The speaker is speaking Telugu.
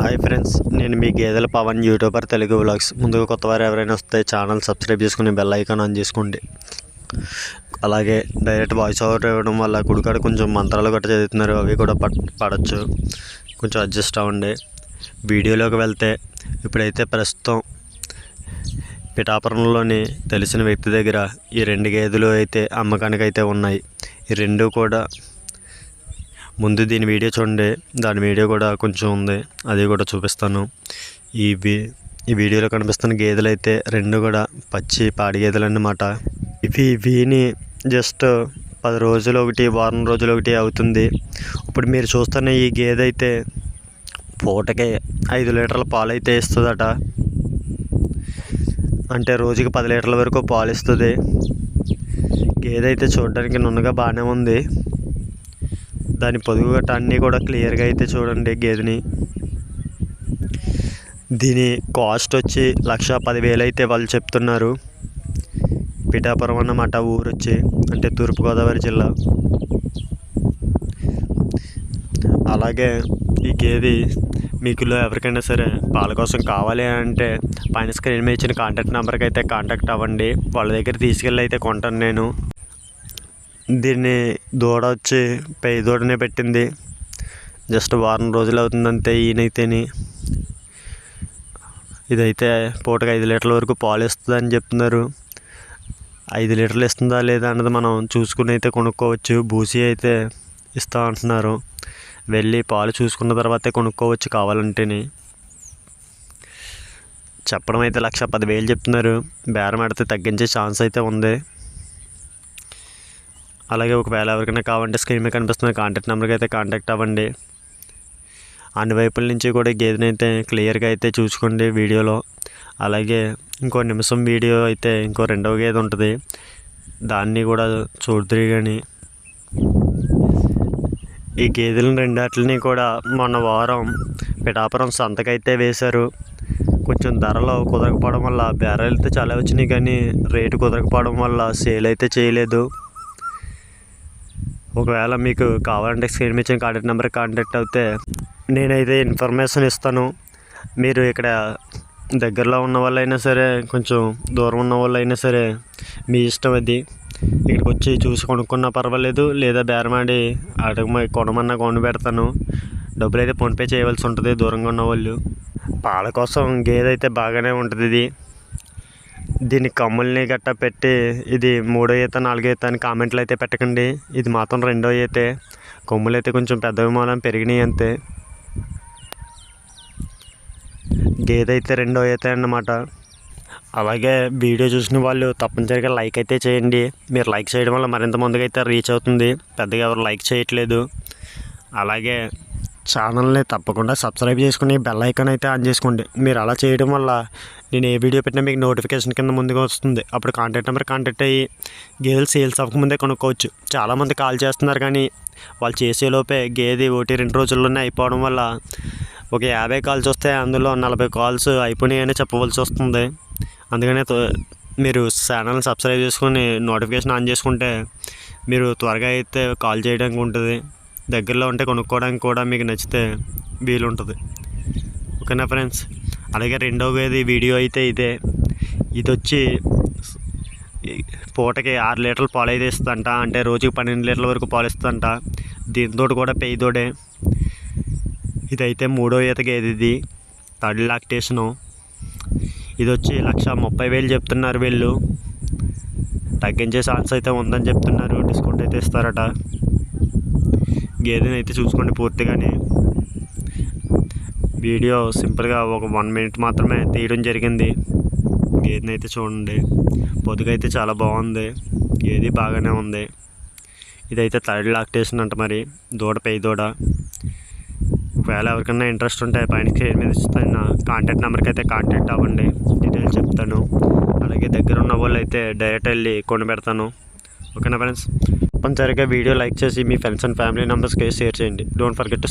హాయ్ ఫ్రెండ్స్ నేను మీ గేదెల పవన్ యూట్యూబర్ తెలుగు వ్లాగ్స్. ముందుగా కొత్త వారు ఎవరైనా వస్తే ఛానల్ సబ్స్క్రైబ్ చేసుకుని బెల్ ఐకాన్ ఆన్ చేసుకోండి. అలాగే డైరెక్ట్ వాయిస్ ఓవర్ ఇవ్వడం వల్ల గుడికాడ కొంచెం మంత్రాలు గట్ట చదువుతున్నారు అవి కూడా పడ్ పడచ్చు. కొంచెం అడ్జస్ట్ అవ్వండి. వీడియోలోకి వెళ్తే ఇప్పుడైతే ప్రస్తుతం పిఠాపురంలోని తెలిసిన వ్యక్తి దగ్గర ఈ రెండు గేదెలు అయితే అమ్మకానికి అయితే ఉన్నాయి. ఈ రెండు కూడా ముందు దీని వీడియో చూడండి. దాని వీడియో కూడా కొంచెం ఉంది. అది కూడా చూపిస్తాను. ఈ ఈ వీడియోలో కనిపిస్తున్న గేదెలు అయితే రెండు కూడా పచ్చి పాడి గేదెలు అన్నమాట. ఇవి వీని జస్ట్ పది రోజులు ఒకటి వారం రోజులు ఒకటి అవుతుంది. ఇప్పుడు మీరు చూస్తున్న ఈ గేదె అయితే పూటకి ఐదు లీటర్ల పాలు అయితే ఇస్తుందట. అంటే రోజుకి పది లీటర్ల వరకు పాలు ఇస్తుంది గేదె అయితే చూడడానికి నున్నగా బాగానే ఉంది. దాని పొదుగు గట్ట అన్నీ కూడా క్లియర్గా అయితే చూడండి గేదెని. దీని కాస్ట్ వచ్చి లక్ష పదివేలు అయితే వాళ్ళు చెప్తున్నారు. పిఠాపురం అన్నమాట ఊరు వచ్చి అంటే తూర్పుగోదావరి జిల్లా. అలాగే ఈ గేది మీకులో ఎవరికైనా సరే పాల కోసం కావాలి అంటే పైన స్క్రీన్ మీద ఇచ్చిన కాంటాక్ట్ నెంబర్కి అయితే కాంటాక్ట్ అవ్వండి. వాళ్ళ దగ్గర తీసుకెళ్ళి అయితే కొంటాను నేను. దీన్ని దూడ వచ్చి పై దూడనే పెట్టింది. జస్ట్ వారం రోజులు అవుతుంది అంతే ఈయనైతేని. ఇదైతే పూటకి ఐదు లీటర్ల వరకు పాలు ఇస్తుంది అని చెప్తున్నారు. ఐదు లీటర్లు ఇస్తుందా లేదా అన్నది మనం చూసుకుని అయితే కొనుక్కోవచ్చు. బూసీ అయితే ఇస్తా అంటున్నారు. వెళ్ళి పాలు చూసుకున్న తర్వాతే కొనుక్కోవచ్చు కావాలంటేనే. చెప్పడం అయితే లక్ష పదివేలు చెప్తున్నారు. బేరం ఆడితే తగ్గించే ఛాన్స్ అయితే ఉంది. అలాగే ఒకవేళ ఎవరికైనా కావాలంటే స్క్రీన్ మీద కనిపిస్తున్న కాంటాక్ట్ నెంబర్కి అయితే కాంటాక్ట్ అవ్వండి. అన్ని వైపుల నుంచి కూడా గేదెని అయితే క్లియర్గా అయితే చూసుకోండి వీడియోలో. అలాగే ఇంకో నిమిషం వీడియో అయితే ఇంకో రెండవ గేదె ఉంటుంది. దాన్ని కూడా చూద్దరు కానీ ఈ గేదెలను రెండాటిని కూడా మొన్న వారం పిఠాపురం సంతకైతే వేశారు. కొంచెం ధరలు కుదరకపోవడం వల్ల బేరాలు అయితే చాలా వచ్చినాయి కానీ రేటు కుదరకపోవడం వల్ల సేల్ అయితే చేయలేదు. ఒకవేళ మీకు కావాలంటే స్క్రీన్ మీద కాంటాక్ట్ నెంబర్ కాంటాక్ట్ అవుతే నేనైతే ఇన్ఫర్మేషన్ ఇస్తాను. మీరు ఇక్కడ దగ్గరలో ఉన్న వాళ్ళైనా సరే కొంచెం దూరం ఉన్న వాళ్ళైనా సరే మీ ఇష్టం అది. ఇక్కడికి వచ్చి చూసి కొనుక్కున్నా పర్వాలేదు లేదా బేరమాడి అడగ కొనమన్నా కొని పెడతాను. డబ్బులు అయితే ఫోన్పే చేయవలసి ఉంటుంది దూరంగా ఉన్న వాళ్ళు. పాల కోసం గేదె అయితే బాగానే ఉంటుంది ఇది. దీని కమ్ముల్ని గట్ట పెట్టి ఇది మూడో ఈత నాలుగో ఈత అని కామెంట్లు అయితే పెట్టకండి. ఇది మాత్రం రెండో ఈతే. కొమ్ములు అయితే కొంచెం పెద్దవి మూలం పెరిగినాయి అంతే. గేదె అయితే రెండో ఈత అన్నమాట. అలాగే వీడియో చూసిన వాళ్ళు తప్పనిసరిగా లైక్ అయితే చేయండి. మీరు లైక్ చేయడం వల్ల మరింత ముందుగా అయితే రీచ్ అవుతుంది. పెద్దగా ఎవరు లైక్ చేయట్లేదు. అలాగే ఛానల్ని తప్పకుండా సబ్స్క్రైబ్ చేసుకుని బెల్ ఐకాన్ అయితే ఆన్ చేసుకోండి. మీరు అలా చేయడం వల్ల నేను ఏ వీడియో పెట్టినా మీకు నోటిఫికేషన్ కింద ముందుగా వస్తుంది. అప్పుడు కాంటాక్ట్ నెంబర్ కాంటాక్ట్ అయ్యి గేదెలు సేల్స్ అవ్వకముందే కొనుక్కోవచ్చు. చాలామంది కాల్ చేస్తున్నారు కానీ వాళ్ళు చేసేలోపే గేదె ఒకటి రెండు రోజుల్లోనే అయిపోవడం వల్ల ఒక యాభై కాల్స్ వస్తే అందులో నలభై కాల్స్ అయిపోయినాయని చెప్పవలసి వస్తుంది. అందుకనే త్వ- మీరు ఛానల్ సబ్స్క్రైబ్ చేసుకొని నోటిఫికేషన్ ఆన్ చేసుకుంటే మీరు త్వరగా అయితే కాల్ చేయడానికి ఉంటుంది. దగ్గరలో ఉంటే కొనుక్కోవడానికి కూడా మీకు నచ్చితే వీలుంటుంది. ఓకేనా ఫ్రెండ్స్? అలాగే రెండవది వీడియో అయితే ఇదే. ఇది వచ్చి పూటకి ఆరు లీటర్లు పాలు అయితే ఇస్తుందంట అంటే రోజుకి పన్నెండు లీటర్ల వరకు పాలు ఇస్తుందంట దీంతో కూడా పెయ్యతోడే ఇదైతే మూడో ఈత గేది ఇది థర్డ్ లాక్టేషను. ఇది వచ్చి లక్ష ముప్పై వేలు చెప్తున్నారు వీళ్ళు. తగ్గించే ఛాన్స్ అయితే ఉందని చెప్తున్నారు డిస్కౌంట్ అయితే ఇస్తారట. గేదెని అయితే చూసుకోండి పూర్తిగానే. వీడియో సింపుల్గా ఒక వన్ మినిట్ మాత్రమే తీయడం జరిగింది. గేదెని అయితే చూడండి. పొదుగైతే చాలా బాగుంది. గేది బాగానే ఉంది. ఇదైతే థర్డ్ లాక్టేషన్ అంట మరి. దూడ పై దూడ. ఒకవేళ ఎవరికైనా ఇంట్రెస్ట్ ఉంటే పైన స్క్రీన్ మీద ఇస్తున్న కాంటాక్ట్ నెంబర్కి అయితే కాంటాక్ట్ అవ్వండి. డీటెయిల్స్ చెప్తాను. అలాగే దగ్గర ఉన్న వాళ్ళు అయితే డైరెక్ట్ వెళ్ళి కొని పెడతాను ఓకేనా ఫ్రెండ్స్ తప్పనిసరిగా వీడియో లైక్ చేసి మీ ఫ్రెండ్స్ అండ్ ఫ్యామిలీ మెంబర్స్కి షేర్ చేయండి. Don't forget to